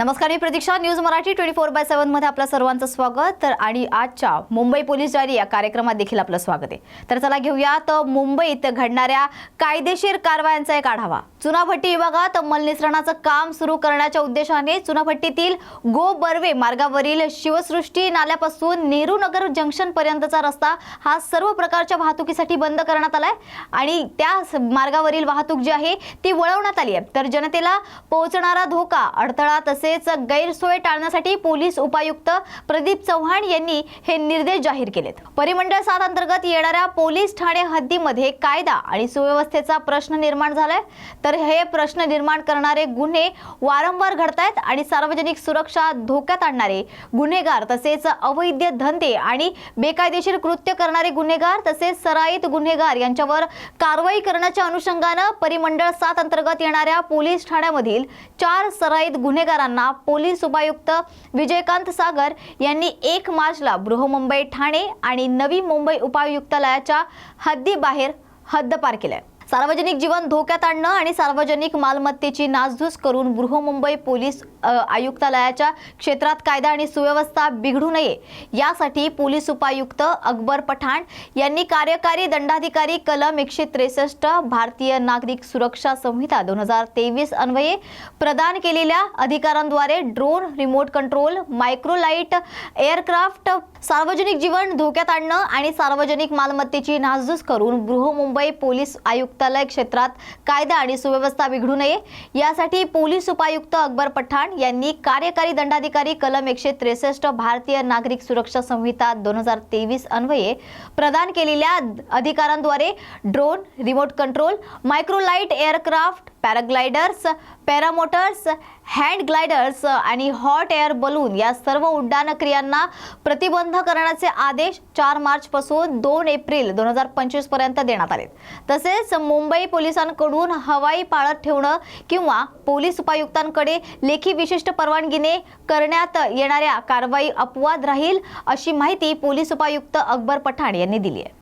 नमस्कार मी प्रतीक्षा. News Marathi twenty four by सेव्हनमध्ये सर्वांचं स्वागत. तर आणि आजच्या मुंबई पोलीस डायरी या कार्यक्रमात देखील आपलं स्वागत आहे. तर चला घेऊयात. मुंबईत घडणाऱ्या कायदेशीर कारवायांचा एक आढावा. चुनाभट्टी विभागात मलनिसरणाचं काम सुरू करण्याच्या उद्देशाने चुनाभट्टीतील गो बर्वे मार्गावरील शिवसृष्टी नाल्यापासून नेहरू नगर जंक्शन पर्यंतचा रस्ता हा सर्व प्रकारच्या वाहतुकीसाठी बंद करण्यात आलाय. आणि त्या स- मार्गावरील वाहतूक जी आहे ती वळवण्यात आली आहे. तर जनतेला पोहोचणारा धोका अडथळा तसेच गैरसोय टाळण्यासाठी पोलीस उपायुक्त प्रदीप चव्हाण यांनी हे निर्देश जाहीर केलेत. परिमंडळ सात अंतर्गत येणाऱ्या पोलीस ठाणे हद्दीमध्ये कायदा आणि सुव्यवस्थेचा प्रश्न निर्माण झालाय. तर हे प्रश्न निर्माण करणारे गुन्हे वारंवार घडतायत आणि सार्वजनिक सुरक्षा धोक्यात आणणारे गुन्हेगार तसेच अवैध धंदे आणि बेकायदेशीर कृत्य करणारे गुन्हेगार तसेच सराईत गुन्हेगार यांच्यावर कारवाई करण्याच्या अनुषंगानं परिमंडळ सात अंतर्गत येणाऱ्या पोलीस ठाण्यामधील चार सराईत गुन्हेगारांना पोलीस उपायुक्त विजयकांत सागर यांनी एक मार्चला बृहमुंबई ठाणे आणि नवी मुंबई उपायुक्तालयाच्या हद्दीबाहेर हद्दपार केलंय. सार्वजनिक जीवन धोक्यात आणणं आणि सार्वजनिक मालमत्तेची नासधूस करून बृहमुंबई पोलीस आयुक्तालयाच्या क्षेत्रात कायदा आणि सुव्यवस्था बिघडू नये यासाठी पोलीस उपायुक्त अकबर पठाण यांनी कार्यकारी दंडाधिकारी कलम एकशे त्रेसष्ट भारतीय नागरिक सुरक्षा संहिता दोन हजार तेवीस अन्वये प्रदान केलेल्या अधिकारांद्वारे drone remote control microlight aircraft सार्वजनिक जीवन धोक्यात आणणं आणि सार्वजनिक मालमत्तेची नासधूस करून बृहमुंबई पोलीस आयुक्त आयुक्तालय क्षेत्रात कायदा आणि सुव्यवस्था बिघडू नये. यासाठी पोलीस उपायुक्त अकबर पठाण यांनी कार्यकारी दंडाधिकारी कलम एकशे त्रेसष्ट भारतीय नागरिक सुरक्षा संहिता दोन हजार तेवीस अन्वये प्रदान केलेल्या अधिकारांद्वारे drone remote control microlight aircraft paragliders paramotors hand gliders आणि हॉट एअर बलून या सर्व उड्डाण क्रियांना प्रतिबंध करण्याचे आदेश चार मार्चपासून दोन एप्रिल दोन हजार पंचवीसपर्यंत देण्यात आले तसेच मुंबई पोलिसांकडून हवाई पाळत ठेवणं किंवा पोलीस उपायुक्तांकडे लेखी विशिष्ट परवानगीने करण्यात येणाऱ्या कारवाई अपवाद राहील अशी माहिती पोलीस उपायुक्त अकबर पठाण यांनी दिली आहे.